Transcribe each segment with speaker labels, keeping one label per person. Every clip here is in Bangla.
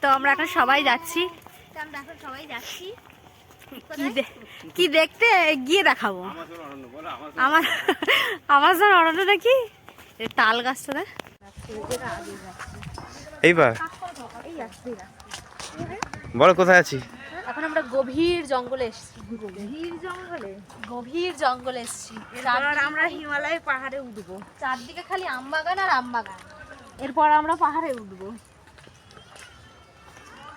Speaker 1: তো আমরা এখন সবাই যাচ্ছি।
Speaker 2: আমরা এখন সবাই যাচ্ছি।
Speaker 1: কি দেখতে? গিয়ে দেখাবো। আমার আমাজন অরণ্যটা কি এই তাল গাছটা দেখ।
Speaker 3: এইবার? বলো কোথায় আছি
Speaker 1: এখন আমরা গভীর জঙ্গলে এসেছি। গভীর জঙ্গলে? গভীর জঙ্গলে এসেছি।
Speaker 2: আর আমরা হিমালয় পাহাড়ে উঠবো।
Speaker 1: চারদিকে খালি আমবাগান আর আমবাগান।
Speaker 2: এরপর আমরা পাহাড়ে উঠবো
Speaker 3: চারদিকে জঙ্গল
Speaker 2: আবার হাতি দেখব আবার ভাল্লুক দেখব তারপর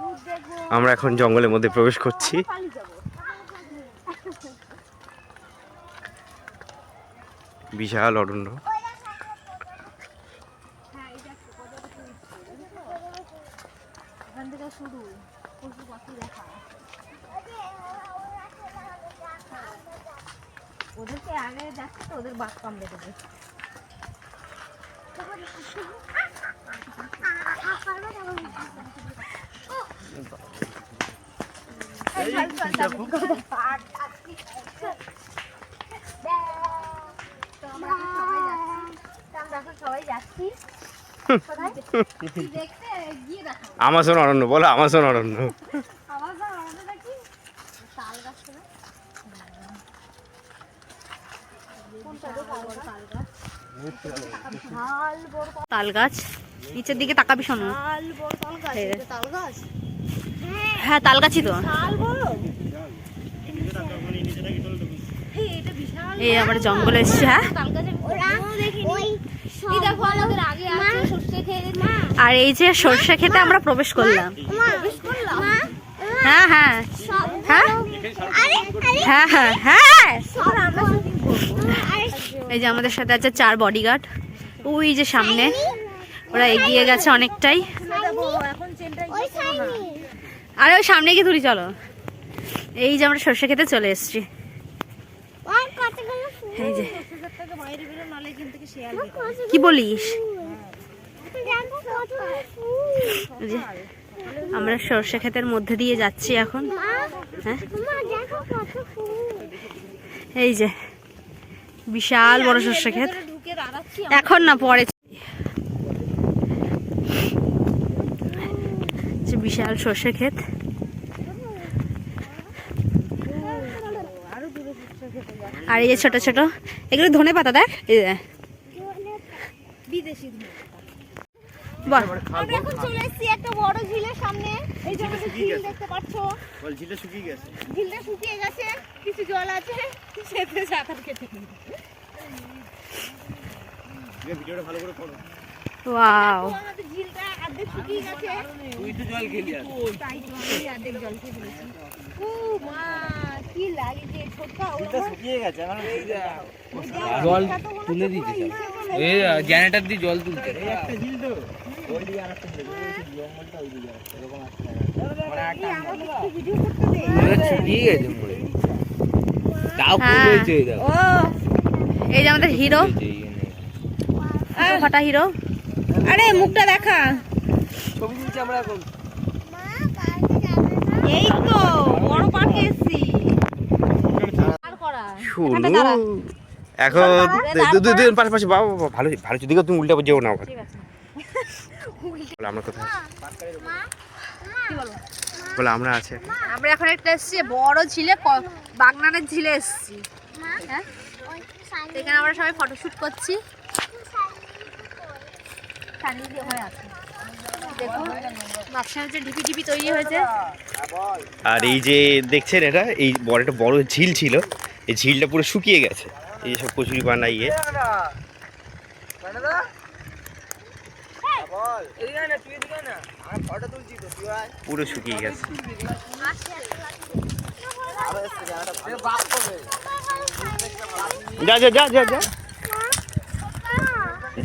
Speaker 2: ভূত দেখব
Speaker 3: আমরা এখন জঙ্গলের মধ্যে প্রবেশ করছি। বিশাল অরণ্য।
Speaker 2: এখান থেকে শুরু। পশু পাখি দেখা। ওদেরকে আগে যাচ্ছে তো ওদের বাঘ কামড়ে দেবে। আমরা সবাই যাচ্ছি।
Speaker 3: আমাজন অরণ্য বলো আমাজন অরণ্য।
Speaker 2: তাল গাছ
Speaker 1: নিচের দিকে তাকাবি শোনো।
Speaker 2: তাল বড় তাল গাছ
Speaker 1: এই রে।
Speaker 2: এটা তাল গাছ
Speaker 1: হ্যাঁ তাল গাছই তো।
Speaker 2: এই, এটা বিশাল
Speaker 1: এই আমরা জঙ্গলে এসেছি হ্যাঁ? আর এই যে সর্ষে খেতে আমরা প্রবেশ করলাম। হ্যাঁ হ্যাঁ। হ্যাঁ? হ্যাঁ হ্যাঁ হ্যাঁ। এই যে আমাদের সাথে আছে চার বডিগার্ড ওই যে সামনে। ওরা এগিয়ে গেছে অনেকটাই। আরে ওই সামনে গিয়ে তুলি চলো। এই যে আমরা সর্ষে খেতে চলে এসেছি। এই যে।
Speaker 2: বাইরে বেরো নালে এখান থেকে শেয়াল
Speaker 1: কি বলিস? আমরা সর্ষে ক্ষেতের মধ্যে দিয়ে যাচ্ছি এখন। হ্যাঁ? এই যে বিশাল বড় সর্ষে ক্ষেত। এখন না পরে। বিশাল সর্ষে ক্ষেত
Speaker 2: আরও দূরে সর্ষে খেতে যাব
Speaker 1: আর এই যে ছোট ছোট এগুলো ধনে পাতা দেখ এই যে।
Speaker 2: বিদেশি আমরা এখন চলে এসেছি একটা বড় ঝিলের সামনে। এই যে আমাদের ঝিল দেখতে পাচ্ছ।
Speaker 3: ঝিলটা শুকিয়ে গেছে।
Speaker 2: ঝিলটা শুকিয়ে গেছে কিছু জল আছে সেতে সাঁতার কেটে
Speaker 3: ভিডিওটা ভালো করে করো।
Speaker 1: ওয়াও।
Speaker 2: আমাদের ঝিলটা অর্ধেক শুকিয়ে গেছে।
Speaker 3: তুই তো জল খেলি আর।
Speaker 2: তাই তো আমি অর্ধেক জল খেয়ে ফেলেছি। ও মা। কি লাগে যে ছোটকা
Speaker 3: শুকিয়ে গেছে আমার
Speaker 4: জল তুলে দিতে এই জেনারেটর দিয়ে জল তুলতে।
Speaker 3: একটা ঝিল তো ওই দিকে আর একটা ঝিল ওই জঙ্গলটা ওই দিকে এরকম একটা মানে একটা
Speaker 2: ভিডিও করতে দে।
Speaker 4: ছুটিয়ে গেছে পড়ে তাও ফুল
Speaker 1: হ্যাঁ।
Speaker 4: হয়েছে এই দেখো।
Speaker 1: ও। এই যে আমাদের হিরো। হিরো
Speaker 2: আরে মুখটা দেখা।
Speaker 4: ছবি তুলছি আমরা এখন।
Speaker 2: এই তো বড় পার্কে এসেছি।
Speaker 3: এখন দু- দু- দুজন পাশাপাশি বাবা বাবা, ভালো ভালো। দিকে তুমি উল্টা যেও না আমরা কোথায়
Speaker 1: বলো?
Speaker 3: বলে আমরা আছে
Speaker 1: আমরা এখন একটা এসেছি বড় ঝিলে বাগনানের ঝিলে এসেছি। হ্যাঁ? এখানে আমরা সবাই ফটোশুট করছি। হয়ে
Speaker 3: আর এই যে দেখছেন এটা এই বড় একটা বড় ঝিল ছিল। এই ঝিলটা পুরো শুকিয়ে গেছে। এই সব কচুরি পানা ইয়ে। পুরো শুকিয়ে গেছে। যা যা যা যা যা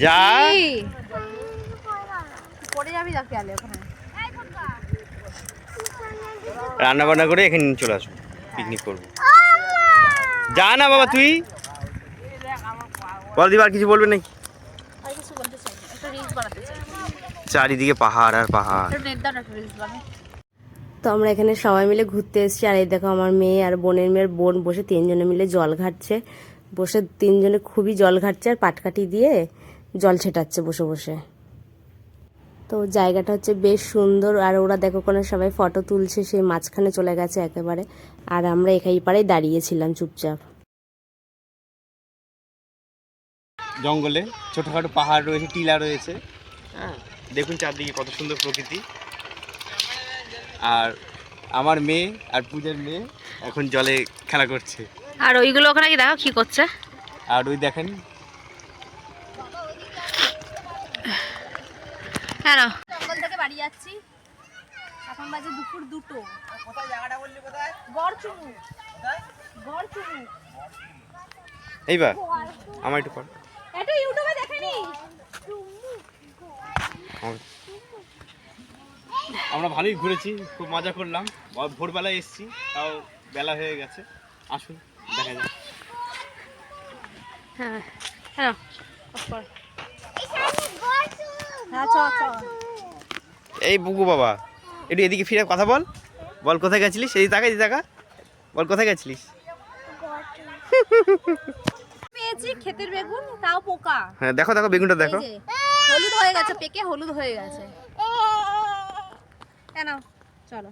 Speaker 3: যা।
Speaker 1: পড়ে যাবি যাকে আলে ওখানে?
Speaker 3: রান্না বান্না করে এখানে চলে আসব। পিকনিক করব। যা না বাবা তুই। বল দিবা আর কিছু বলবে
Speaker 1: চাই
Speaker 3: চারিদিকে পাহাড় আর পাহাড়।
Speaker 5: তো আমরা এখানে সবাই মিলে ঘুরতে এসেছি, আর এই দেখো আমার মেয়ে আর বোনের মেয়ের বোন বসে তিনজনে মিলে জল ঘাটছে। বসে তিনজনে খুবই জল ঘাটছে আর পাটকাঠি দিয়ে জল ছেটাচ্ছে বসে বসে। তো জায়গাটা হচ্ছে বেশ সুন্দর আর ওরা দেখো কোনো সবাই ফটো তুলছে সেই মাঝখানে চলে গেছে একেবারে। আর আমরা এখানে পাড়েই দাঁড়িয়েছিলাম চুপচাপ।
Speaker 3: জঙ্গলে ছোটখাটো পাহাড় রয়েছে টিলা রয়েছে। হ্যাঁ দেখুন চারদিকে কত সুন্দর প্রকৃতি। আর আমার মেয়ে আর পূজার মেয়ে এখন জলে খেলা করছে।
Speaker 1: আর ওইগুলো ওখানে কি দেখো কি করছে।
Speaker 3: আর ওই দেখেন
Speaker 1: হ্যাঁ না
Speaker 2: জঙ্গল থেকে বাড়ি যাচ্ছি। এখন বাজে দুপুর দুটো। গড়চুমু গড়চুমু
Speaker 3: এইবার আমার একটু কর
Speaker 2: এটা ইউটিউবে দেখেনি?
Speaker 3: আমরা ভালোই ঘুরেছি খুব মজা করলাম। ভোরবেলায় এসেছি তাও বেলা হয়ে গেছে। আসুন দেখা যাক।
Speaker 1: হ্যাঁ হ্যাঁ
Speaker 3: এই বুকু বাবা একটু এদিকে ফিরে কথা বল। বল কোথায় গেছিলিস? এই তাকা এই তাকা বল কোথায় গেছিলিস?
Speaker 2: পেয়েছি ক্ষেতের বেগুন তাও পোকা।
Speaker 3: হ্যাঁ দেখো দেখো বেগুনটা দেখো।
Speaker 2: হলুদ হয়ে গেছে পেকে হলুদ হয়ে গেছে। কেন চলো।